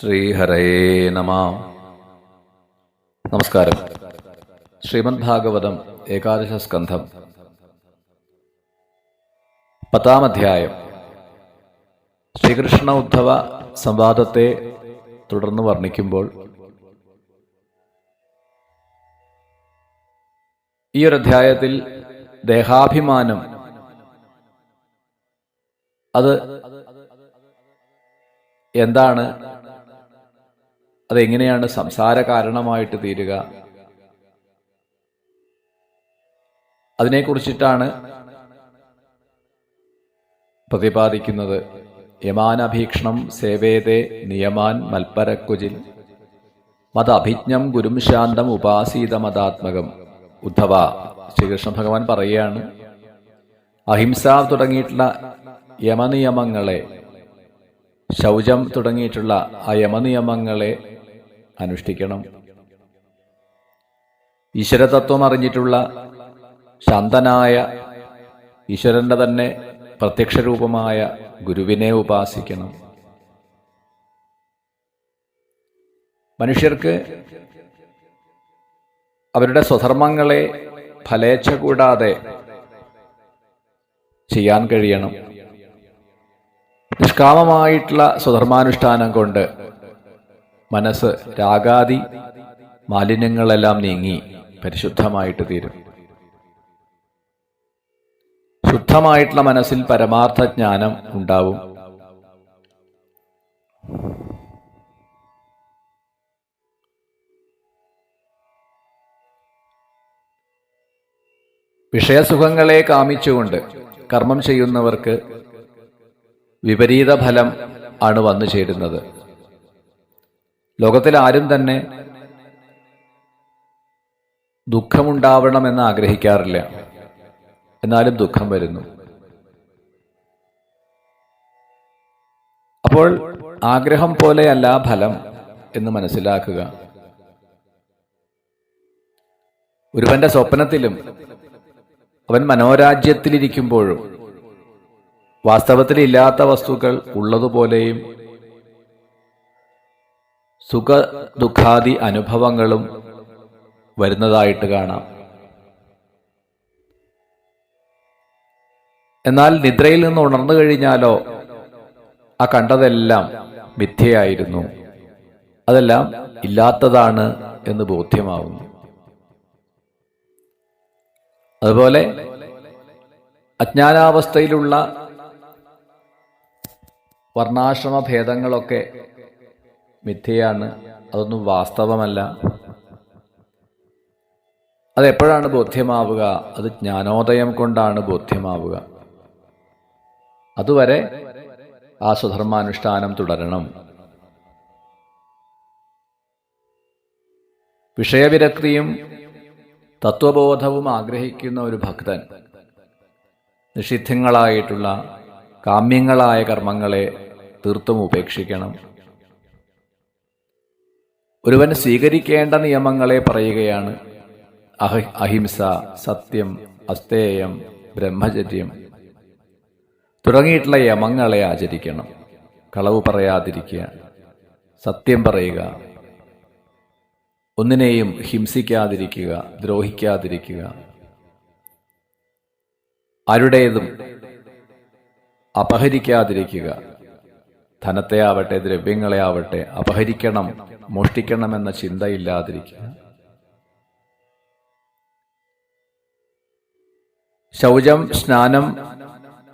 ശ്രീഹരയേ നമ. നമസ്കാരം. ശ്രീമദ് ഭാഗവതം ഏകാദശ സ്കന്ധം. പത്താം അധ്യായം. ശ്രീകൃഷ്ണ ഉദ്ധവ സംവാദത്തെ തുടർന്ന് വർണിക്കുമ്പോൾ ഈ ഒരു അധ്യായത്തിൽ ദേഹാഭിമാനം അത് എന്താണ് അതെങ്ങനെയാണ് സംസാര കാരണമായിട്ട് തീരുക? അതിനെക്കുറിച്ചിട്ടാണ് പ്രതിപാദിക്കുന്നത്. യമാനഭീക്ഷണം സേവേതേ നിയമാൻ മൽപ്പരക്കുജിൽ മതഭിജ്ഞം ഗുരും ശാന്തം ഉപാസീത മതാത്മകം ഉദ്ധവ ശ്രീകൃഷ്ണ ഭഗവാൻ പറയുകയാണ് അഹിംസ തുടങ്ങിയിട്ടുള്ള യമനിയമങ്ങളെ ശൗചം തുടങ്ങിയിട്ടുള്ള ആ യമനിയമങ്ങളെ അനുഷ്ഠിക്കണം. ഈശ്വരതത്വം അറിഞ്ഞിട്ടുള്ള ശാന്തനായ ഈശ്വരന്റെ തന്നെ പ്രത്യക്ഷരൂപമായ ഗുരുവിനെ ഉപാസിക്കണം. മനുഷ്യർക്ക് അവരുടെ സ്വധർമ്മങ്ങളെ ഫലേച്ഛ കൂടാതെ ചെയ്യാൻ കഴിയണം. നിഷ്കാമമായിട്ടുള്ള സ്വധർമാനുഷ്ഠാനം കൊണ്ട് മനസ്സ് രാഗാദി മാലിന്യങ്ങളെല്ലാം നീങ്ങി പരിശുദ്ധമായിട്ട് തീരും. ശുദ്ധമായിട്ടുള്ള മനസ്സിൽ പരമാർത്ഥ ജ്ഞാനം ഉണ്ടാവും. വിഷയസുഖങ്ങളെ കാമിച്ചുകൊണ്ട് കർമ്മം ചെയ്യുന്നവർക്ക് വിപരീത ഫലം ആണ് വന്നു ചേരുന്നത്. ലോകത്തിൽ ആരും തന്നെ ദുഃഖമുണ്ടാവണമെന്ന് ആഗ്രഹിക്കാറില്ല. എന്നാലും ദുഃഖം വരുന്നു. അപ്പോൾ ആഗ്രഹം പോലെയല്ല ഫലം എന്ന് മനസ്സിലാക്കുക. ഒരുവന്റെ സ്വപ്നത്തിലും അവൻ മനോരാജ്യത്തിലിരിക്കുമ്പോഴും വാസ്തവത്തിൽ ഇല്ലാത്ത വസ്തുക്കൾ ഉള്ളതുപോലെയും സുഖ ദുഃഖാദി അനുഭവങ്ങളും വരുന്നതായിട്ട് കാണാം. എന്നാൽ നിദ്രയിൽ നിന്ന് ഉണർന്നു കഴിഞ്ഞാലോ ആ കണ്ടതെല്ലാം മിഥ്യയായിരുന്നു. അതെല്ലാം ഇല്ലാത്തതാണ് എന്ന് ബോധ്യമാവുന്നു. അതുപോലെ അജ്ഞാനാവസ്ഥയിലുള്ള വർണാശ്രമ ഭേദങ്ങളൊക്കെ മിഥ്യയാണ്. അതൊന്നും വാസ്തവമല്ല. അതെപ്പോഴാണ് ബോധ്യമാവുക? അത് ജ്ഞാനോദയം കൊണ്ടാണ് ബോധ്യമാവുക. അതുവരെ ആ സ്വധർമാനുഷ്ഠാനം തുടരണം. വിഷയവിരക്തിയും തത്വബോധവും ആഗ്രഹിക്കുന്ന ഒരു ഭക്തൻ നിഷിദ്ധങ്ങളായിട്ടുള്ള കാമ്യങ്ങളായ കർമ്മങ്ങളെ തീർത്തും ഉപേക്ഷിക്കണം. ഒരുവൻ സ്വീകരിക്കേണ്ട നിയമങ്ങളെ പറയുകയാണ്. അഹ അഹിംസ സത്യം അസ്തേയം ബ്രഹ്മചര്യം. തുടങ്ങിയിട്ടുള്ള യമങ്ങളെ ആചരിക്കണം. കളവ് പറയാതിരിക്കുക. സത്യം പറയുക. ഒന്നിനെയും ഹിംസിക്കാതിരിക്കുക ദ്രോഹിക്കാതിരിക്കുക. ആരുടേതും അപഹരിക്കാതിരിക്കുക. ധനത്തെ ആവട്ടെ ദ്രവ്യങ്ങളെ ആവട്ടെ അപഹരിക്കണം. മോഷ്ടിക്കണം എന്ന ചിന്തയില്ലാതിരിക്കുക. ശൗചം സ്നാനം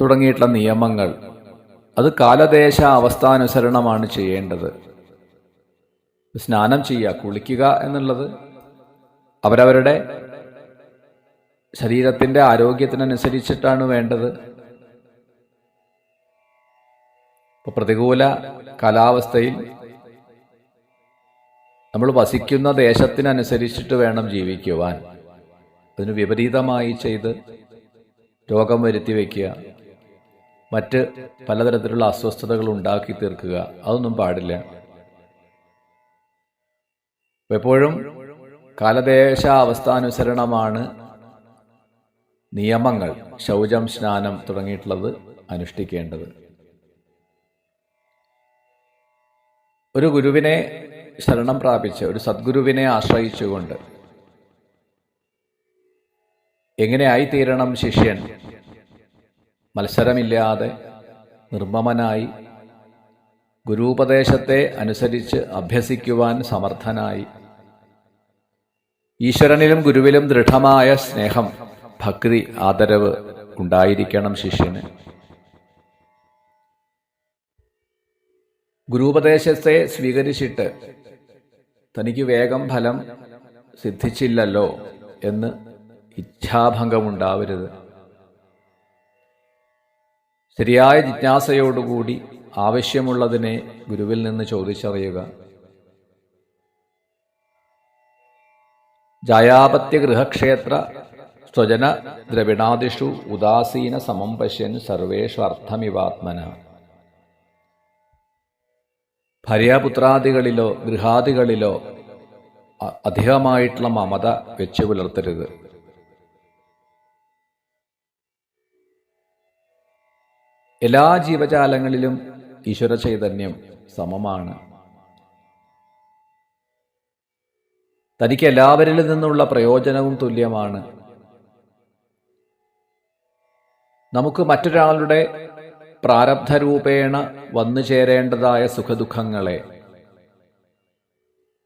തുടങ്ങിയിട്ടുള്ള നിയമങ്ങൾ അത് കാലദേശ അവസ്ഥാനുസരണമാണ് ചെയ്യേണ്ടത്. സ്നാനം ചെയ്യുക കുളിക്കുക എന്നുള്ളത് അവരവരുടെ ശരീരത്തിന്റെ ആരോഗ്യത്തിനനുസരിച്ചിട്ടാണ് വേണ്ടത്. പ്രതികൂല കാലാവസ്ഥയിൽ നമ്മൾ വസിക്കുന്ന ദേശത്തിനനുസരിച്ചിട്ട് വേണം ജീവിക്കുവാൻ. അതിന് വിപരീതമായി ചെയ്ത് രോഗം വരുത്തി വയ്ക്കുക മറ്റ് പലതരത്തിലുള്ള അസ്വസ്ഥതകൾ ഉണ്ടാക്കി തീർക്കുക. അതൊന്നും പാടില്ല. എപ്പോഴും കാലദേശ അവസ്ഥാനുസരണമാണ് നിയമങ്ങൾ ശൗചം സ്നാനം തുടങ്ങിയിട്ടുള്ളത് അനുഷ്ഠിക്കേണ്ടത്. ഒരു ഗുരുവിനെ ശരണം പ്രാപിച്ച് ഒരു സദ്ഗുരുവിനെ ആശ്രയിച്ചുകൊണ്ട്. എങ്ങനെയായിത്തീരണം ശിഷ്യൻ? മത്സരമില്ലാതെ നിർമ്മമനായി ഗുരുപദേശത്തെ അനുസരിച്ച് അഭ്യസിക്കുവാൻ സമർത്ഥനായി. ഈശ്വരനിലും ഗുരുവിലും ദൃഢമായ സ്നേഹം ഭക്തി ആദരവ് ഉണ്ടായിരിക്കണം ശിഷ്യന്. ഗുരുപദേശത്തെ സ്വീകരിച്ചിട്ട് തനിക്ക് വേഗം ഫലം സിദ്ധിച്ചില്ലല്ലോ എന്ന് ഇച്ഛാഭംഗമുണ്ടാവരുത്. ശരിയായ ജിജ്ഞാസയോടുകൂടി ആവശ്യമുള്ളതിനെ ഗുരുവിൽ നിന്ന് ചോദിച്ചറിയുക. ജായാപത്യ ഗൃഹക്ഷേത്ര സ്വജന ദ്രവിണാദിഷു ഉദാസീന സമം പശ്യൻ സർവേഷു അർത്ഥമിവാത്മന. ഭാര്യാപുത്രാദികളിലോ ഗൃഹാദികളിലോ അധികമായിട്ടുള്ള മമത വെച്ചു പുലർത്തരുത്. എല്ലാ ജീവജാലങ്ങളിലും ഈശ്വര ചൈതന്യം സമമാണ്. തനിക്ക് എല്ലാവരിൽ നിന്നുള്ള പ്രയോജനവും തുല്യമാണ്. നമുക്ക് മറ്റൊരാളുടെ പ്രാരബ്ധരൂപേണ വന്നു ചേരേണ്ടതായ സുഖദുഃഖങ്ങളെ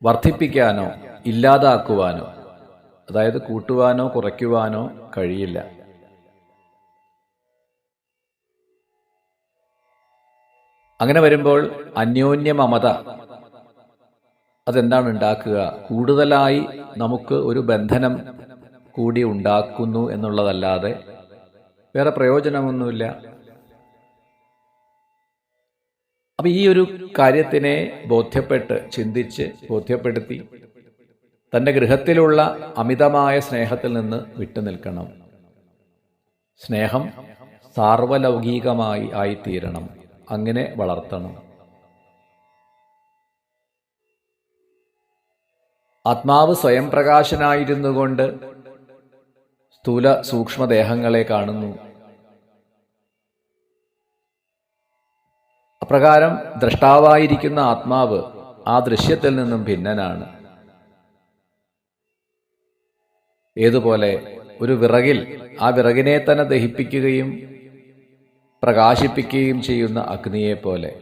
വർദ്ധിപ്പിക്കാനോ ഇല്ലാതാക്കുവാനോ അതായത് കൂട്ടുവാനോ കുറയ്ക്കുവാനോ കഴിയില്ല. അങ്ങനെ വരുമ്പോൾ അന്യോന്യമത അതെന്താണ് ഉണ്ടാക്കുക? കൂടുതലായി നമുക്ക് ഒരു ബന്ധനം കൂടി ഉണ്ടാക്കുന്നു എന്നുള്ളതല്ലാതെ വേറെ പ്രയോജനമൊന്നുമില്ല. അപ്പൊ ഈ ഒരു കാര്യത്തിനെ ബോധ്യപ്പെട്ട് ചിന്തിച്ച് ബോധ്യപ്പെടുത്തി തന്റെ ഗൃഹത്തിലുള്ള അമിതമായ സ്നേഹത്തിൽ നിന്ന് വിട്ടുനിൽക്കണം സ്നേഹം സാർവലൗകികമായി ആയിത്തീരണം. അങ്ങനെ വളർത്തണം. ആത്മാവ് സ്വയം പ്രകാശനായിരുന്നു കൊണ്ട് സ്ഥൂല സൂക്ഷ്മദേഹങ്ങളെ കാണുന്നു. അപ്രകാരം ദ്രഷ്ടാവായിരിക്കുന്ന ആത്മാവ് ആ ദൃശ്യത്തിൽ നിന്നും ഭിന്നനാണ്. ഏതുപോലെ ഒരു വിറകിൽ ആ വിറകിനെ തന്നെ ദഹിപ്പിക്കുകയും പ്രകാശിപ്പിക്കുകയും ചെയ്യുന്ന അഗ്നിയെ പോലെ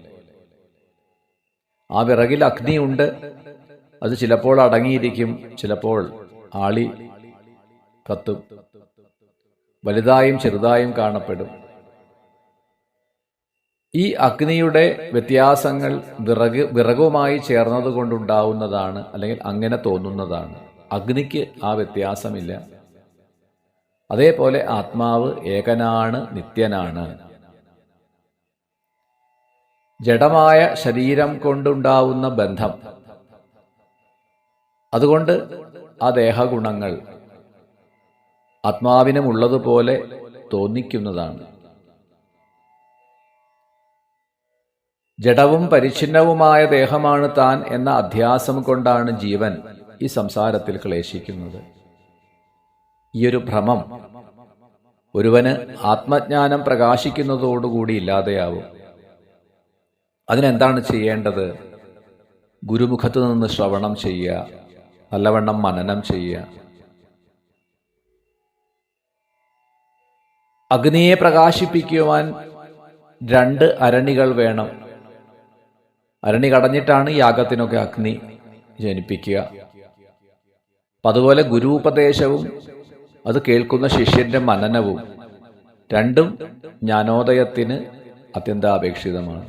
ആ വിറകിൽ അഗ്നിയുണ്ട് അത് ചിലപ്പോൾ അടങ്ങിയിരിക്കും ചിലപ്പോൾ ആളി കത്തും. വലുതായും ചെറുതായും കാണപ്പെടും. ഈ അഗ്നിയുടെ വ്യത്യാസങ്ങൾ വിറക് വിറകുമായി ചേർന്നതുകൊണ്ടുണ്ടാവുന്നതാണ് അല്ലെങ്കിൽ അങ്ങനെ തോന്നുന്നതാണ്. അഗ്നിക്ക് ആ വ്യത്യാസമില്ല. അതേപോലെ ആത്മാവ് ഏകനാണ് നിത്യനാണ്. ജഡമായ ശരീരം കൊണ്ടുണ്ടാവുന്ന ബന്ധം. അതുകൊണ്ട് ആ ദേഹഗുണങ്ങൾ ആത്മാവിനും ഉള്ളതുപോലെ തോന്നിക്കുന്നതാണ്. ജഡവും പരിച്ഛിന്നവുമായ ദേഹമാണ് താൻ എന്ന അധ്യാസം കൊണ്ടാണ് ജീവൻ ഈ സംസാരത്തിൽ ക്ലേശിക്കുന്നത്. ഈയൊരു ഭ്രമം ഒരുവന് ആത്മജ്ഞാനം പ്രകാശിക്കുന്നതോടുകൂടി ഇല്ലാതെയാവും. അതിനെന്താണ് ചെയ്യേണ്ടത്? ഗുരുമുഖത്ത് നിന്ന് ശ്രവണം ചെയ്യുക നല്ലവണ്ണം മനനം ചെയ്യുക. അഗ്നിയെ പ്രകാശിപ്പിക്കുവാൻ രണ്ട് അരണികൾ വേണം. അരണി കടഞ്ഞിട്ടാണ് യാഗത്തിനൊക്കെ അഗ്നി ജനിപ്പിക്കുക. അതുപോലെ ഗുരുപദേശവും അത് കേൾക്കുന്ന ശിഷ്യന്റെ മനനവും രണ്ടും ജ്ഞാനോദയത്തിന് അത്യന്താപേക്ഷിതമാണ്.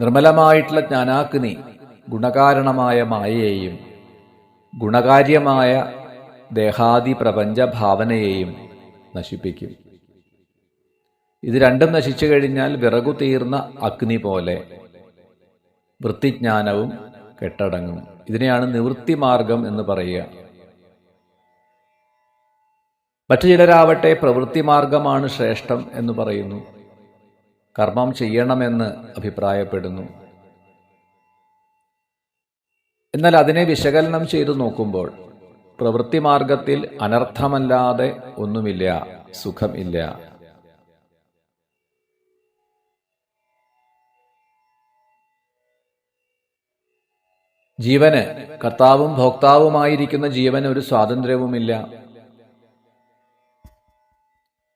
നിർമ്മലമായിട്ടുള്ള ജ്ഞാനാഗ്നി ഗുണകാരണമായ മായയെയും ഗുണകാര്യമായ ദേഹാദി പ്രപഞ്ച ഭാവനയെയും നശിപ്പിക്കും. ഇത് രണ്ടും നശിച്ചു കഴിഞ്ഞാൽ വിറകു തീർന്ന അഗ്നി പോലെ. വൃത്തിജ്ഞാനവും കെട്ടടങ്ങും. ഇതിനെയാണ് നിവൃത്തി മാർഗം എന്ന് പറയുക. മറ്റു ചിലരാവട്ടെ പ്രവൃത്തി മാർഗമാണ് ശ്രേഷ്ഠം എന്ന് പറയുന്നു. കർമ്മം ചെയ്യണമെന്ന് അഭിപ്രായപ്പെടുന്നു. എന്നാൽ അതിനെ വിശകലനം ചെയ്തു നോക്കുമ്പോൾ പ്രവൃത്തി മാർഗത്തിൽ അനർത്ഥമല്ലാതെ ഒന്നുമില്ല സുഖം ജീവന് കർത്താവും ഭോക്താവുമായിരിക്കുന്ന ജീവന് ഒരു സ്വാതന്ത്ര്യവുമില്ല.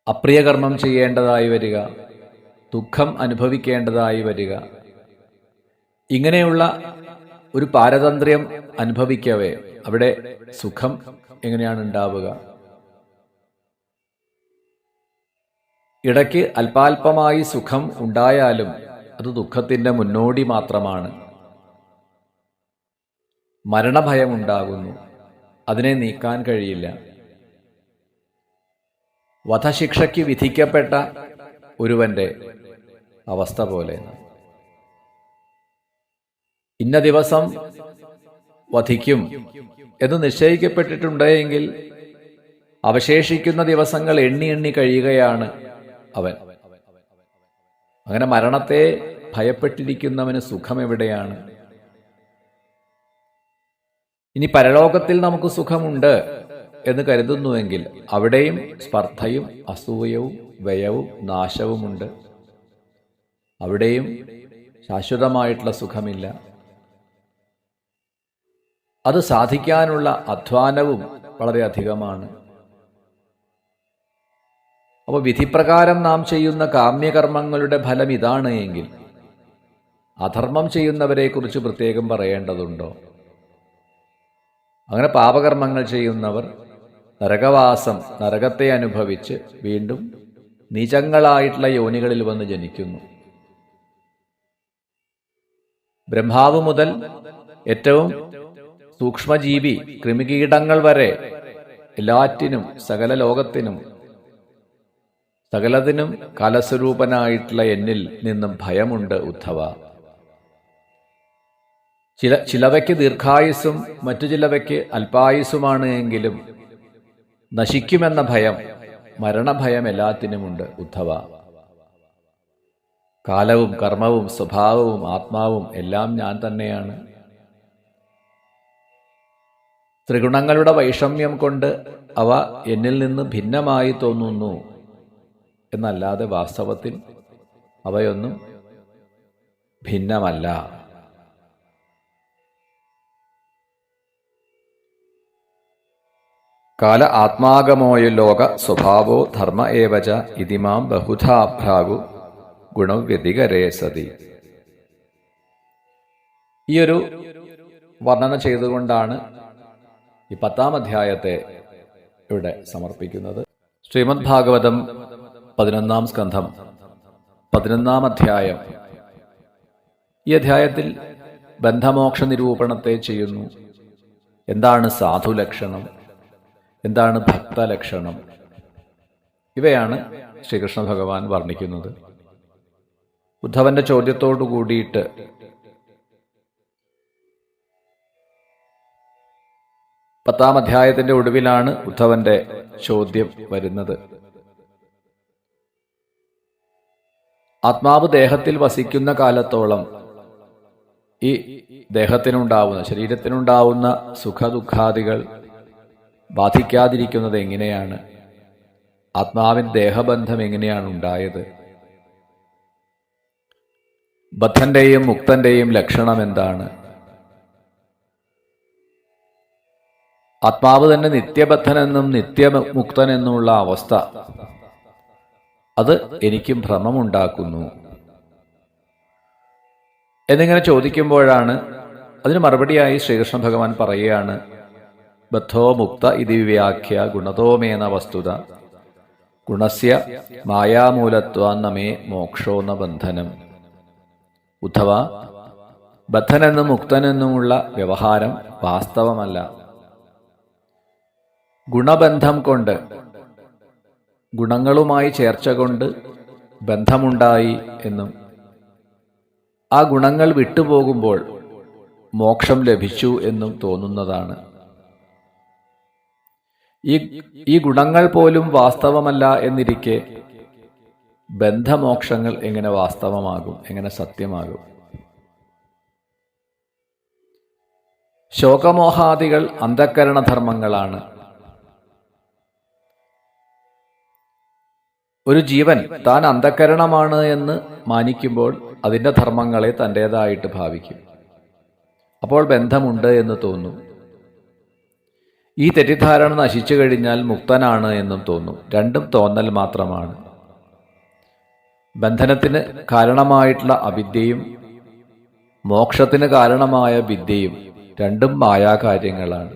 അപ്രിയകർമ്മം ചെയ്യേണ്ടതായി വരിക ദുഃഖം അനുഭവിക്കേണ്ടതായി വരിക. ഇങ്ങനെയുള്ള ഒരു പാരതന്ത്ര്യം അനുഭവിക്കവേ അവിടെ സുഖം എങ്ങനെയാണ് ഉണ്ടാവുക? ഇടയ്ക്ക് അല്പാൽപമായി സുഖം ഉണ്ടായാലും അത് ദുഃഖത്തിന്റെ മുന്നോടി മാത്രമാണ്. മരണഭയം ഉണ്ടാകുന്നു അതിനെ നീക്കാൻ കഴിയില്ല. വധശിക്ഷയ്ക്ക് വിധിക്കപ്പെട്ട ഒരുവന്റെ അവസ്ഥ പോലെ. ഇന്ന ദിവസം വധിക്കും എന്ന് നിശ്ചയിക്കപ്പെട്ടിട്ടുണ്ടെങ്കിൽ അവശേഷിക്കുന്ന ദിവസങ്ങൾ എണ്ണി എണ്ണി കഴിയുകയാണ് അവൻ. അങ്ങനെ മരണത്തെ ഭയപ്പെട്ടിരിക്കുന്നവന് സുഖം എവിടെയാണ്? ഇനി പരലോകത്തിൽ നമുക്ക് സുഖമുണ്ട് എന്ന് കരുതുന്നുവെങ്കിൽ അവിടെയും സ്പർദ്ധയും അസൂയവും വ്യയവും നാശവുമുണ്ട്. അവിടെയും ശാശ്വതമായിട്ടുള്ള സുഖമില്ല. അത് സാധിക്കാനുള്ള അധ്വാനവും വളരെ അധികമാണ്. അപ്പോൾ വിധിപ്രകാരം നാം ചെയ്യുന്ന കാമ്യകർമ്മങ്ങളുടെ ഫലം ഇതാണ് എങ്കിൽ അധർമ്മം ചെയ്യുന്നവരെക്കുറിച്ച് പ്രത്യേകം പറയേണ്ടതുണ്ടോ? അങ്ങനെ പാപകർമ്മങ്ങൾ ചെയ്യുന്നവർ നരകവാസം നരകത്തെ അനുഭവിച്ച് വീണ്ടും നിജങ്ങളായിട്ടുള്ള യോനികളിൽ വന്ന് ജനിക്കുന്നു. ബ്രഹ്മാവ് മുതൽ ഏറ്റവും സൂക്ഷ്മജീവി കൃമികീടങ്ങൾ വരെ എല്ലാറ്റിനും സകല ലോകത്തിനും സകലതിനും കലസ്വരൂപനായിട്ടുള്ള എന്നിൽ നിന്നും ഭയമുണ്ട് ഉദ്ധവ. ചില ചിലവയ്ക്ക് ദീർഘായുസ്സും മറ്റു ചിലവയ്ക്ക് അല്പായുസ്സുമാണ് എങ്കിലും നശിക്കുമെന്ന ഭയം മരണഭയം എല്ലാത്തിനുമുണ്ട് ഉദ്ധവ. കാലവും കർമ്മവും സ്വഭാവവും ആത്മാവും എല്ലാം ഞാൻ തന്നെയാണ്. ത്രിഗുണങ്ങളുടെ വൈഷമ്യം കൊണ്ട് അവ എന്നിൽ നിന്ന് ഭിന്നമായി തോന്നുന്നു എന്നല്ലാതെ വാസ്തവത്തിൽ അവയൊന്നും ഭിന്നമല്ല. കാല ആത്മാഗമോയ ലോക സ്വഭാവോ ധർമ്മ ഏവച ഇതിമാം ബഹുധാ ഭ്രാഗു ഗുണവ്യതികരേ സതി. ഈയൊരു വർണന ചെയ്തുകൊണ്ടാണ് ഈ പത്താം അധ്യായത്തെ ഇവിടെ സമർപ്പിക്കുന്നത്. ശ്രീമദ് ഭാഗവതം പതിനൊന്നാം സ്കന്ധം പതിനൊന്നാം അധ്യായം. ഈ അധ്യായത്തിൽ ബന്ധമോക്ഷ നിരൂപണത്തെ ചെയ്യുന്നു. എന്താണ് സാധുലക്ഷണം? എന്താണ് ഭക്തലക്ഷണം? ഇവയാണ് ശ്രീകൃഷ്ണ ഭഗവാൻ വർണിക്കുന്നത്. ഉദ്ധവന്റെ ചോദ്യത്തോടു കൂടിയിട്ട് പത്താം അധ്യായത്തിന്റെ ഒടുവിലാണ് ഉദ്ധവന്റെ ചോദ്യം വരുന്നത്. ആത്മാവ് ദേഹത്തിൽ വസിക്കുന്ന കാലത്തോളം ഈ ദേഹത്തിനുണ്ടാവുന്ന ശരീരത്തിനുണ്ടാവുന്ന സുഖദുഃഖാദികൾ ബാധിക്കാതിരിക്കുന്നത് എങ്ങനെയാണ്? ആത്മാവിൻ ദേഹബന്ധം എങ്ങനെയാണ് ഉണ്ടായത്? ബദ്ധന്റെയും മുക്തന്റെയും ലക്ഷണം എന്താണ്? ആത്മാവ് തന്നെ നിത്യബദ്ധനെന്നും നിത്യമുക്തനെന്നുമുള്ള അവസ്ഥ. അത് എനിക്കും ഭ്രമമുണ്ടാക്കുന്നു. എന്നിങ്ങനെ ചോദിക്കുമ്പോഴാണ് അതിന് മറുപടിയായി ശ്രീകൃഷ്ണ ഭഗവാൻ പറയുകയാണ് ബദ്ധോ മുക്ത ഇതി വ്യാഖ്യ ഗുണതോമേന വസ്തുത. ഗുണസ്യ മായാമൂലത്വാന്നമേ മോക്ഷോന്ന ബന്ധനം. ഉദ്ധവ ബദ്ധനെന്നും മുക്തനെന്നുമുള്ള വ്യവഹാരം വാസ്തവമല്ല. ഗുണബന്ധം കൊണ്ട് ഗുണങ്ങളുമായി ചേർച്ച കൊണ്ട് ബന്ധമുണ്ടായി എന്നും ആ ഗുണങ്ങൾ വിട്ടുപോകുമ്പോൾ മോക്ഷം ലഭിച്ചു എന്നും തോന്നുന്നതാണ്. ഈ ഈ ഗുണങ്ങൾ പോലും വാസ്തവമല്ല എന്നിരിക്കെ ബന്ധമോക്ഷങ്ങൾ എങ്ങനെ വാസ്തവമാകും? എങ്ങനെ സത്യമാകും? ശോകമോഹാദികൾ അന്ധക്കരണധർമ്മങ്ങളാണ് ഒരു ജീവൻ താൻ അന്ധക്കരണമാണ് എന്ന് മാനിക്കുമ്പോൾ അതിന്റെ ധർമ്മങ്ങളെ തന്റേതായിട്ട് ഭാവിക്കും. അപ്പോൾ ബന്ധമുണ്ട് എന്ന് തോന്നും. ഈ തെറ്റിദ്ധാരണ നശിച്ചു കഴിഞ്ഞാൽ മുക്തനാണ് എന്നും തോന്നും. രണ്ടും തോന്നൽ മാത്രമാണ്. ബന്ധനത്തിന് കാരണമായിട്ടുള്ള അവിദ്യയും മോക്ഷത്തിന് കാരണമായ വിദ്യയും രണ്ടും മായാകാര്യങ്ങളാണ്.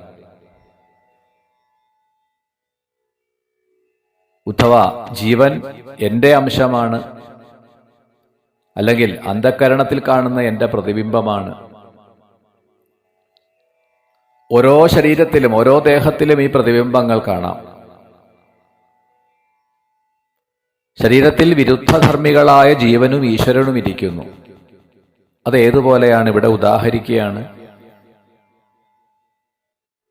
ഉദ്ധവ ജീവൻ എന്റെ അംശമാണ്. അല്ലെങ്കിൽ അന്ധക്കരണത്തിൽ കാണുന്ന എന്റെ പ്രതിബിംബമാണ്. ഓരോ ശരീരത്തിലും ഓരോ ദേഹത്തിലും ഈ പ്രതിബിംബങ്ങൾ കാണാം. ശരീരത്തിൽ വിരുദ്ധധർമ്മികളായ ജീവനും ഈശ്വരനും ഇരിക്കുന്നു. അത് ഏതുപോലെയാണ്? ഇവിടെ ഉദാഹരിക്കുകയാണ്.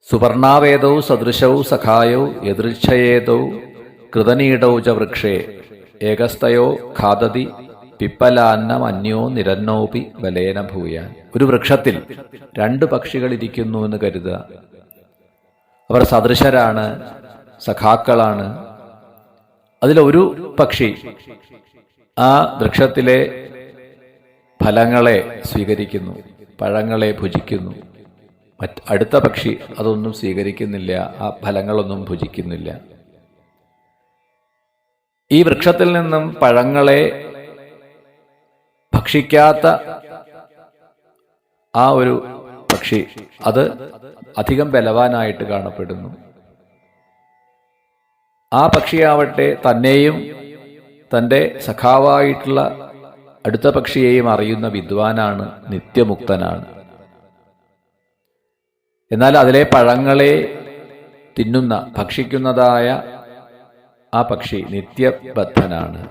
സുവർണാവേദൗ സദൃശൗ സഖായൗ എദൃച്ഛയേതൗ കൃതനീടൗ ച വൃക്ഷേ ഏകസ്ഥയോ ഖാദതി പിപ്പലാന്നം അന്യോ നിരന്നോപി വലേന ഭൂയാൻ. ഒരു വൃക്ഷത്തിൽ രണ്ട് പക്ഷികൾ ഇരിക്കുന്നു എന്ന് കരുതുക. അവർ സദൃശരാണ് സഖാക്കളാണ്. അതിലൊരു പക്ഷി ആ വൃക്ഷത്തിലെ ഫലങ്ങളെ സ്വീകരിക്കുന്നു പഴങ്ങളെ ഭുജിക്കുന്നു. മറ്റ് അടുത്ത പക്ഷി അതൊന്നും സ്വീകരിക്കുന്നില്ല ആ ഫലങ്ങളൊന്നും ഭുജിക്കുന്നില്ല. ഈ വൃക്ഷത്തിൽ നിന്നും പഴങ്ങളെ ഭക്ഷിക്കാത്ത ആ ഒരു പക്ഷി അത് അധികം ബലവാനായിട്ട് കാണപ്പെടുന്നു. ആ പക്ഷിയാവട്ടെ തന്നെയും തന്റെ സഖാവായിട്ടുള്ള അടുത്ത പക്ഷിയെയും അറിയുന്ന വിദ്വാനാണ് നിത്യമുക്തനാണ്. എന്നാൽ അതിലെ പഴങ്ങളെ തിന്നുന്ന ഭക്ഷിക്കുന്നതായ ആ പക്ഷി നിത്യബദ്ധനാണ്.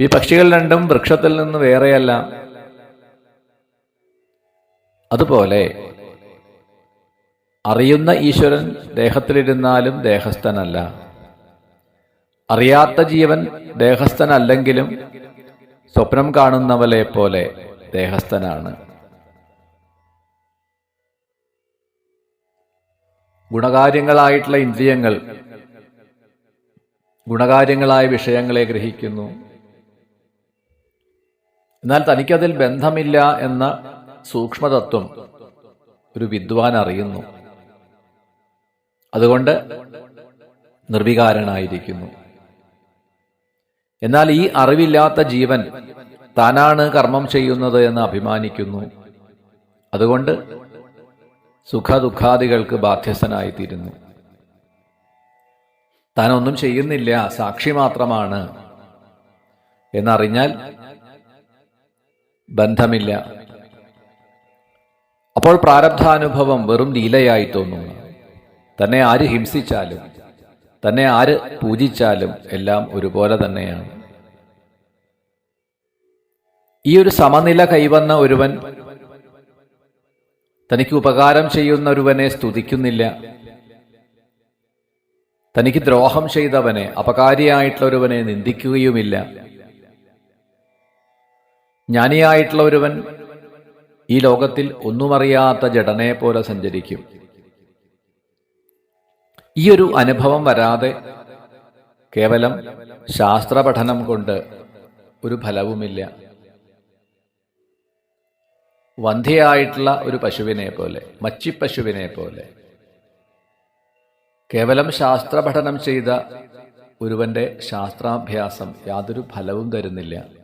ഈ പക്ഷികൾ രണ്ടും വൃക്ഷത്തിൽ നിന്ന് വേറെയല്ല. അതുപോലെ അറിയുന്ന ഈശ്വരൻ ദേഹത്തിലിരുന്നാലും ദേഹസ്ഥനല്ല. അറിയാത്ത ജീവൻ ദേഹസ്ഥനല്ലെങ്കിലും സ്വപ്നം കാണുന്നവലെ പോലെ ദേഹസ്ഥനാണ്. ഗുണകാര്യങ്ങളായിട്ടുള്ള ഇന്ദ്രിയങ്ങൾ ഗുണകാര്യങ്ങളായ വിഷയങ്ങളെ ഗ്രഹിക്കുന്നു. എന്നാൽ തനിക്കതിൽ ബന്ധമില്ല എന്ന സൂക്ഷ്മതത്വം ഒരു വിദ്വാൻ അറിയുന്നു. അതുകൊണ്ട് നിർവികാരനായിരിക്കുന്നു. എന്നാൽ ഈ അറിവില്ലാത്ത ജീവൻ താനാണ് കർമ്മം ചെയ്യുന്നത് എന്ന് അഭിമാനിക്കുന്നു. അതുകൊണ്ട് സുഖദുഃഖാദികൾക്ക് ബാധ്യസ്ഥനായിത്തീരുന്നു. താനൊന്നും ചെയ്യുന്നില്ല സാക്ഷി മാത്രമാണ് എന്നറിഞ്ഞാൽ ബന്ധമില്ല. അപ്പോൾ പ്രാരബ്ധാനുഭവം വെറും ലീലയായി തോന്നുന്നു. തന്നെ ആര് ഹിംസിച്ചാലും തന്നെ ആര് പൂജിച്ചാലും എല്ലാം ഒരുപോലെ തന്നെയാണ്. ഈ ഒരു സമനില കൈവന്ന ഒരുവൻ തനിക്ക് ഉപകാരം ചെയ്യുന്ന ഒരുവനെ സ്തുതിക്കുന്നില്ല. തനിക്ക് ദ്രോഹം ചെയ്തവനെ അപകാരിയായിട്ടുള്ള ഒരുവനെ നിന്ദിക്കുകയുമില്ല. ജ്ഞാനിയായിട്ടുള്ള ഒരുവൻ ഈ ലോകത്തിൽ ഒന്നുമറിയാത്ത ജഡനെ പോലെ സഞ്ചരിക്കും. ഈ ഒരു അനുഭവം വരാതെ കേവലം ശാസ്ത്ര പഠനം കൊണ്ട് ഒരു ഫലവുമില്ല. വന്ധ്യയായിട്ടുള്ള ഒരു പശുവിനെ പോലെ മച്ചിപ്പശുവിനെ പോലെ കേവലം ശാസ്ത്രപഠനം ചെയ്ത ഒരുവന്റെ ശാസ്ത്രാഭ്യാസം യാതൊരു ഫലവും തരുന്നില്ല.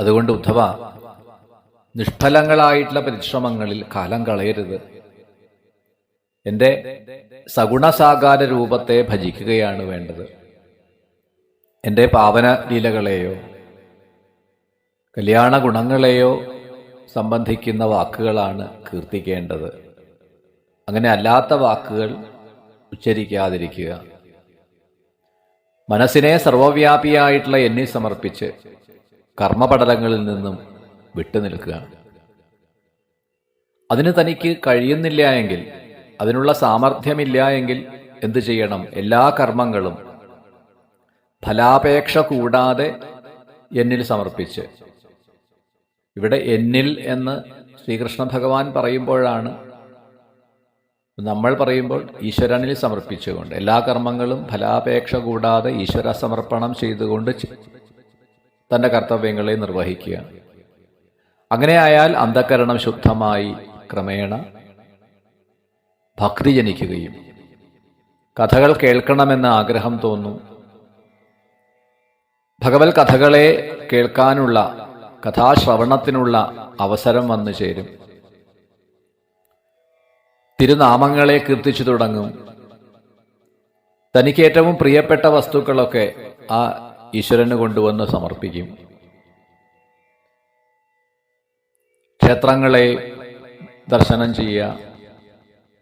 അതുകൊണ്ട് ഉദ്ധവ നിഷ്ഫലങ്ങളായിട്ടുള്ള പരിശ്രമങ്ങളിൽ കാലം കളയരുത്. എന്റെ സഗുണസാകാര രൂപത്തെ ഭജിക്കുകയാണ് വേണ്ടത്. എന്റെ പാവന ലീലകളെയോ കല്യാണ ഗുണങ്ങളെയോ സംബന്ധിക്കുന്ന വാക്കുകളാണ് കീർത്തിക്കേണ്ടത്. അങ്ങനെ അല്ലാത്ത വാക്കുകൾ ഉച്ചരിക്കാതിരിക്കുക. മനസ്സിനെ സർവവ്യാപിയായിട്ടുള്ള എന്നെ സമർപ്പിച്ച് കർമ്മപടലങ്ങളിൽ നിന്നും വിട്ടുനിൽക്കുക അതിന് തനിക്ക് കഴിയുന്നില്ല എങ്കിൽ അതിനുള്ള സാമർഥ്യമില്ല എങ്കിൽ എന്തു ചെയ്യണം? എല്ലാ കർമ്മങ്ങളും ഫലാപേക്ഷ കൂടാതെ എന്നിൽ സമർപ്പിച്ച്. ഇവിടെ എന്നിൽ എന്ന് ശ്രീകൃഷ്ണ ഭഗവാൻ പറയുമ്പോഴാണ് നമ്മൾ പറയുമ്പോൾ ഈശ്വരനിൽ സമർപ്പിച്ചുകൊണ്ട് എല്ലാ കർമ്മങ്ങളും ഫലാപേക്ഷ കൂടാതെ ഈശ്വര സമർപ്പണം ചെയ്തുകൊണ്ട് തന്റെ കർത്തവ്യങ്ങളെ നിർവഹിക്കുക. അങ്ങനെയായാൽ അന്ധകരണം ശുദ്ധമായി ക്രമേണ ഭക്തി ജനിക്കുകയും. കഥകൾ കേൾക്കണമെന്ന ആഗ്രഹം തോന്നും. ഭഗവത് കഥകളെ കേൾക്കാനുള്ള കഥാശ്രവണത്തിനുള്ള അവസരം വന്നു ചേരും. തിരുനാമങ്ങളെ കീർത്തിച്ചു തുടങ്ങും. തനിക്ക് ഏറ്റവും പ്രിയപ്പെട്ട വസ്തുക്കളൊക്കെ ആ ഈശ്വരന് കൊണ്ടുവന്ന് സമർപ്പിക്കും. ക്ഷേത്രങ്ങളെ ദർശനം ചെയ്യുക.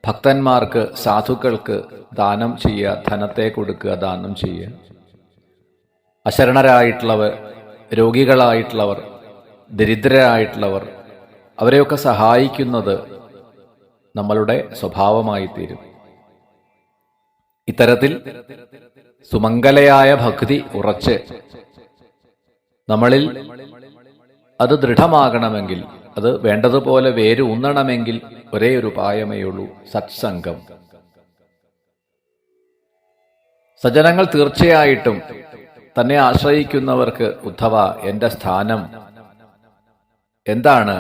ഭക്തന്മാർക്ക് സാധുക്കൾക്ക് ദാനം ചെയ്യുക. ധനത്തെ കൊടുക്കുക ദാനം ചെയ്യുക. അശരണരായിട്ടുള്ളവർ രോഗികളായിട്ടുള്ളവർ ദരിദ്രരായിട്ടുള്ളവർ അവരെയൊക്കെ സഹായിക്കുന്നത് നമ്മളുടെ സ്വഭാവമായി തീരും ഇത്തരത്തിൽ സുമംഗലയായ ഭക്തി ഉറച്ച്. നമ്മളിൽ അത് ദൃഢമാകണമെങ്കിൽ അത് വേണ്ടതുപോലെ വേര് ഉന്നണമെങ്കിൽ ഒരേ ഒരു ഉപായമേ ഉള്ളൂ സത്സംഗം. സജ്ജനങ്ങൾ തീർച്ചയായിട്ടും തന്നെ ആശ്രയിക്കുന്നവർക്ക് ഉദ്ധവ എന്റെ സ്ഥാനം എന്താണ്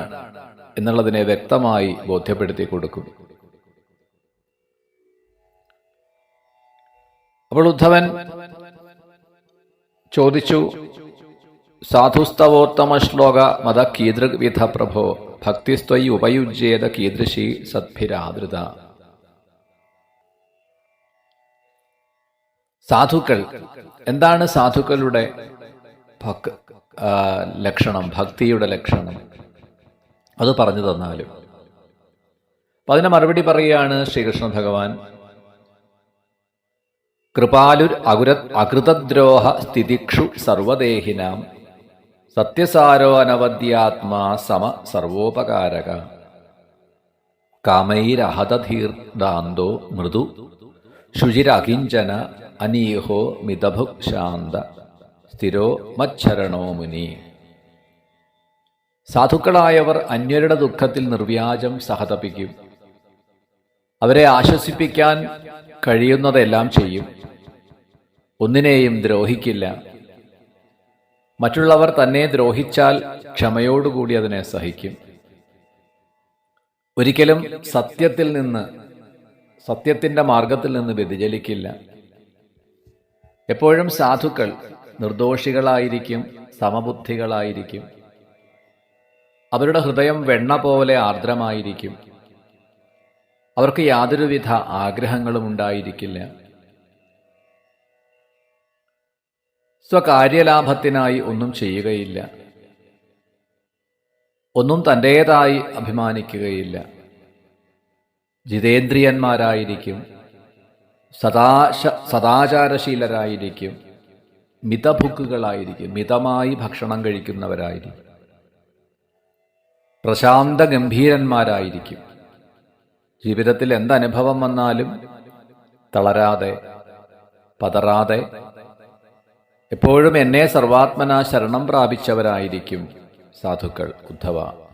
എന്നുള്ളതിനെ വ്യക്തമായി ബോധ്യപ്പെടുത്തി കൊടുക്കും അപ്പോൾ ഉദ്ധവൻ ചോദിച്ചു സാധുസ്തവോത്തമ ശ്ലോക മത കീതൃവിധ പ്രഭോ ഭക്തിസ്ത്വയി ഉപയുജ്യേത കീദൃശി സദ്ഭിരാദൃത. സാധുക്കൾ എന്താണ് സാധുക്കളുടെ ഭക് ലക്ഷണം ഭക്തിയുടെ ലക്ഷണം? അത് പറഞ്ഞു തന്നാലും. അതിന് മറുപടി പറയുകയാണ് ശ്രീകൃഷ്ണ ഭഗവാൻ കൃപാലുർ അകുര അകൃതദ്രോഹ സ്ഥിതിക്ഷു സർവദേഹിനാം. സത്യസാരോ അനവദ്യാത്മാ സമ സർവോപകാരക. കാമൈരഹതധീർദാന്തോ മൃദു. ശുചിരകിഞ്ചന അനീഹോ മിതഭുക് ശാന്ത സ്ഥിരോ മച്ഛരണോ മുനി. സാധുക്കളായവർ അന്യരുടെ ദുഃഖത്തിൽ നിർവ്യാജം സഹതപിക്കും. അവരെ ആശ്വസിപ്പിക്കാൻ കഴിയുന്നതെല്ലാം ചെയ്യും. ഒന്നിനെയും ദ്രോഹിക്കില്ല. മറ്റുള്ളവർ തന്നെ ദ്രോഹിച്ചാൽ ക്ഷമയോടുകൂടി അതിനെ സഹിക്കും. ഒരിക്കലും സത്യത്തിൽ നിന്ന് സത്യത്തിന്റെ മാർഗത്തിൽ നിന്ന് വ്യതിചലിക്കില്ല. എപ്പോഴും സാധുക്കൾ നിർദോഷികളായിരിക്കും സമബുദ്ധികളായിരിക്കും. അവരുടെ ഹൃദയം വെണ്ണ പോലെ ആർദ്രമായിരിക്കും. അവർക്ക് യാതൊരുവിധ ആഗ്രഹങ്ങളും ഉണ്ടായിരിക്കില്ല. സ്വകാര്യലാഭത്തിനായി ഒന്നും ചെയ്യുകയില്ല. ഒന്നും തന്റേതായി അഭിമാനിക്കുകയില്ല. ജിതേന്ദ്രിയന്മാരായിരിക്കും. സദാശ സദാചാരശീലരായിരിക്കും. മിതഭുക്കുകളായിരിക്കും. മിതമായി ഭക്ഷണം കഴിക്കുന്നവരായിരിക്കും. പ്രശാന്ത ഗംഭീരന്മാരായിരിക്കും. ജീവിതത്തിൽ എന്തനുഭവം വന്നാലും തളരാതെ പതറാതെ എപ്പോഴും എന്നെ സർവാത്മന ശരണം പ്രാപിച്ചവരായിരിക്കും സാധുക്കൾ. ഉദ്ധവ.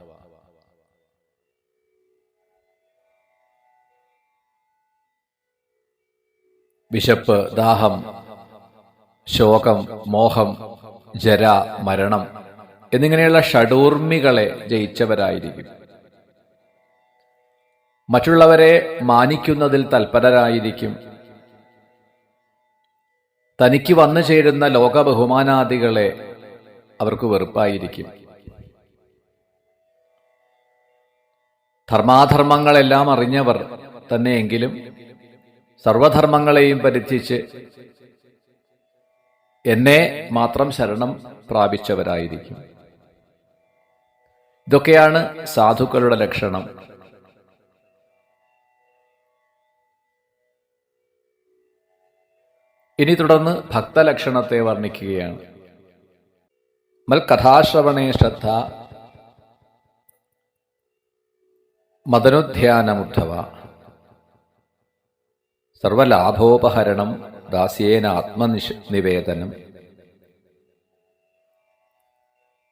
വിശപ്പ് ദാഹം ശോകം മോഹം ജര മരണം എന്നിങ്ങനെയുള്ള ഷഡൂർമികളെ ജയിച്ചവരായിരിക്കും. മറ്റുള്ളവരെ മാനിക്കുന്നതിൽ തൽപരരായിരിക്കും. തനിക്ക് വന്നു ചേരുന്ന ലോക ബഹുമാനാദികളെ അവർക്ക് വെറുപ്പായിരിക്കും. ധർമാധർമ്മങ്ങളെല്ലാം അറിഞ്ഞവർ തന്നെയെങ്കിലും സർവധർമ്മങ്ങളെയും പരിധിച്ച് എന്നെ മാത്രം ശരണം പ്രാപിച്ചവരായിരിക്കും. ഇതൊക്കെയാണ് സാധുക്കളുടെ ലക്ഷണം. ഇനി തുടർന്ന് ഭക്തലക്ഷണത്തെ വർണിക്കുകയാണ്. മൽ കഥാശ്രവണേ ശ്രദ്ധ. മദനുധ്യാനമുദ്ധവ സർവലാഭോപഹരണം ദാസ്യേന ആത്മനിഷ് നിവേദനം.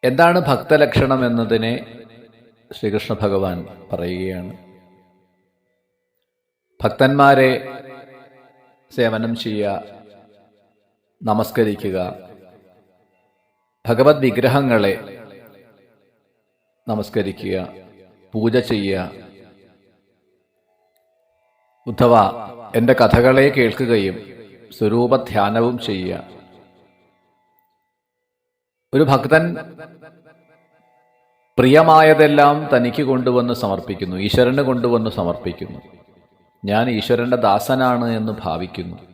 എന്താണ് ഭക്തലക്ഷണം എന്നതിനെ ശ്രീകൃഷ്ണ ഭഗവാൻ പറയുകയാണ്. ഭക്തന്മാരെ സേവനം ചെയ്യുക നമസ്കരിക്കുക. ഭഗവത് വിഗ്രഹങ്ങളെ നമസ്കരിക്കുക. പൂജ ചെയ്യുക. ഉദ്ധവ എന്റെ കഥകളെ കേൾക്കുകയും സ്വരൂപധ്യാനവും ചെയ്യുക. ഒരു ഭക്തൻ പ്രിയമായതെല്ലാം തനിക്ക് കൊണ്ടുവന്ന് സമർപ്പിക്കുന്നു. ഈശ്വരന് കൊണ്ടുവന്ന് സമർപ്പിക്കുന്നു. ഞാൻ ഈശ്വരന്റെ ദാസനാണ് എന്ന് ഭാവിക്കുന്നു.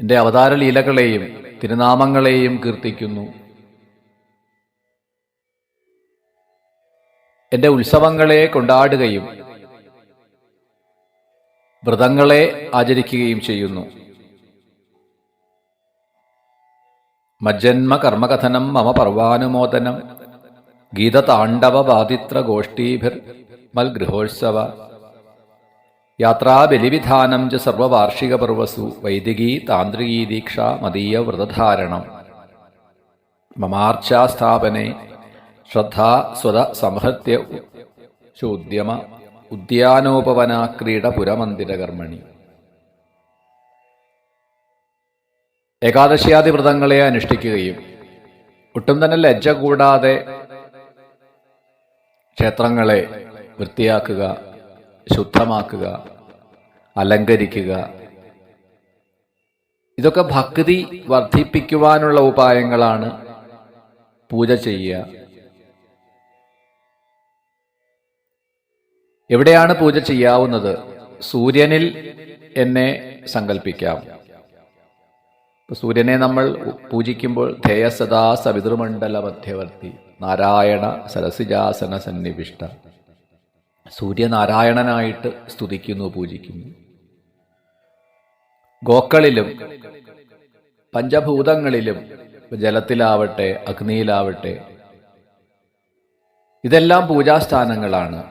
എന്റെ അവതാര ലീലകളെയും തിരുനാമങ്ങളെയും കീർത്തിക്കുന്നു. എന്റെ ഉത്സവങ്ങളെ കൊണ്ടാടുകയും വ്രതങ്ങളെ ആചരിക്കുകയും ചെയ്യുന്നു. മജ്ജന്മ കർമ്മകഥനം മമ പർവാനുമോദനം ഗീതതാണ്ഡവ ബാധിത്ര ഗോഷ്ഠീഭിർ മൽഗൃഹോത്സവ യാത്രാബലിവിധാനം ച സർവവാർഷിക പർവസു വൈദികീ താന്ത്രികീ ദീക്ഷ മതീയ വ്രതധാരണം. മമാർച്ചാസ്ഥാപനെ ശ്രദ്ധാ സ്വത സംഹൃത്യ ചോദ്യമ ഉദ്യാനോപവന ക്രീഡ പുരമന്ദിര കർമ്മണി ഏകാദശിയാദി വ്രതങ്ങളെ അനുഷ്ഠിക്കുകയും ഒട്ടും തന്നെ ലജ്ജ കൂടാതെ ക്ഷേത്രങ്ങളെ വൃത്തിയാക്കുക ശുദ്ധമാക്കുക അലങ്കരിക്കുക. ഇതൊക്കെ ഭക്തി വർദ്ധിപ്പിക്കുവാനുള്ള ഉപായങ്ങളാണ് പൂജ ചെയ്യുക. എവിടെയാണ് പൂജ ചെയ്യാവുന്നത്? സൂര്യനിൽ എന്നെ സങ്കല്പിക്കാം സൂര്യനെ നമ്മൾ പൂജിക്കുമ്പോൾ ധേയസദാ സവിതൃമണ്ഡല മധ്യവർത്തി നാരായണ സരസിജാസന സന്നിവിഷ്ട. സൂര്യനാരായണനായിട്ട് സ്തുതിക്കുന്നു പൂജിക്കുന്നു. ഗോക്കളിലും പഞ്ചഭൂതങ്ങളിലും ജലത്തിലാവട്ടെ അഗ്നിയിലാവട്ടെ ഇതെല്ലാം പൂജാസ്ഥാനങ്ങളാണ്.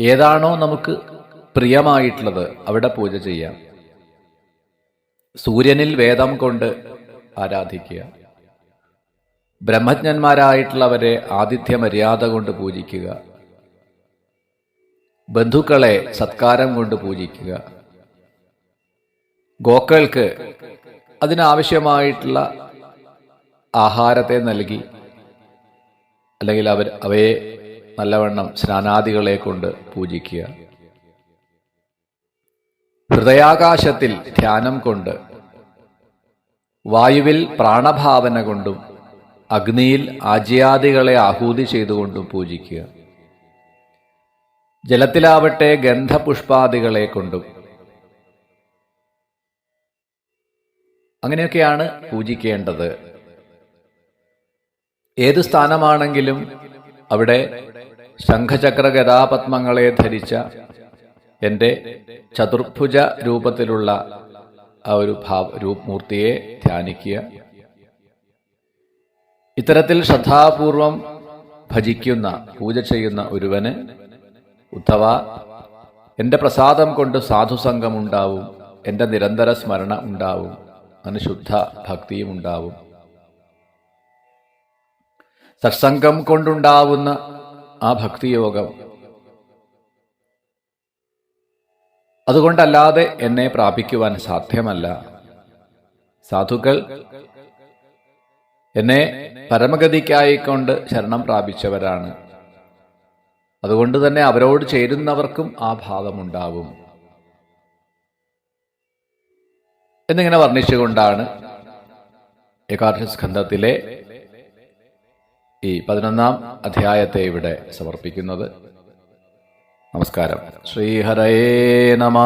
ഏതാണോ നമുക്ക് പ്രിയമായിട്ടുള്ളത് അവിടെ പൂജ ചെയ്യാം. സൂര്യനിൽ വേദം കൊണ്ട് ആരാധിക്കുക. ബ്രഹ്മജ്ഞന്മാരായിട്ടുള്ളവരെ ആതിഥ്യ മര്യാദ കൊണ്ട് പൂജിക്കുക. ബന്ധുക്കളെ സത്കാരം കൊണ്ട് പൂജിക്കുക. ഗോക്കൾക്ക് അതിനാവശ്യമായിട്ടുള്ള ആഹാരത്തെ നൽകി അല്ലെങ്കിൽ അവർ അവയെ നല്ലവണ്ണം സ്നാനാദികളെ കൊണ്ട് പൂജിക്കുക. ഹൃദയാകാശത്തിൽ ധ്യാനം കൊണ്ട് വായുവിൽ പ്രാണഭാവന കൊണ്ടും അഗ്നിയിൽ ആജ്യാദികളെ ആഹൂതി ചെയ്തുകൊണ്ടും പൂജിക്കുക. ജലത്തിലാവട്ടെ ഗന്ധപുഷ്പാദികളെ കൊണ്ടും. അങ്ങനെയൊക്കെയാണ് പൂജിക്കേണ്ടത്. ഏത് സ്ഥാനമാണെങ്കിലും അവിടെ ശംഖചക്ര ഗതാപത്മങ്ങളെ ധരിച്ച എന്റെ ചതുർഭുജ രൂപത്തിലുള്ള ആ ഒരു ഭാവ രൂപമൂർത്തിയെ ധ്യാനിക്കുക. ഇത്തരത്തിൽ ശ്രദ്ധാപൂർവം ഭജിക്കുന്ന പൂജ ചെയ്യുന്ന ഒരുവന് ഉദ്ധവ എന്റെ പ്രസാദം കൊണ്ട് സാധുസംഗം ഉണ്ടാവും എന്റെ നിരന്തര സ്മരണ ഉണ്ടാവും അനുശുദ്ധ ശുദ്ധ ഭക്തിയും ഉണ്ടാവും. സത്സംഗം കൊണ്ടുണ്ടാവുന്ന ആ ഭക്തിയോഗം അതുകൊണ്ടല്ലാതെ എന്നെ പ്രാപിക്കുവാൻ സാധ്യമല്ല. സാധുക്കൾ എന്നെ പരമഗതിക്കായിക്കൊണ്ട് ശരണം പ്രാപിച്ചവരാണ്. അതുകൊണ്ട് തന്നെ അവരോട് ചേരുന്നവർക്കും ആ ഭാവമുണ്ടാവും എന്നിങ്ങനെ വർണിച്ചുകൊണ്ടാണ് ഏകാദശ സ്കന്ധത്തിലെ ഈ പതിനൊന്നാം അധ്യായത്തെ ഇവിടെ സമർപ്പിക്കുന്നത്. നമസ്കാരം. ശ്രീഹരേ നമ.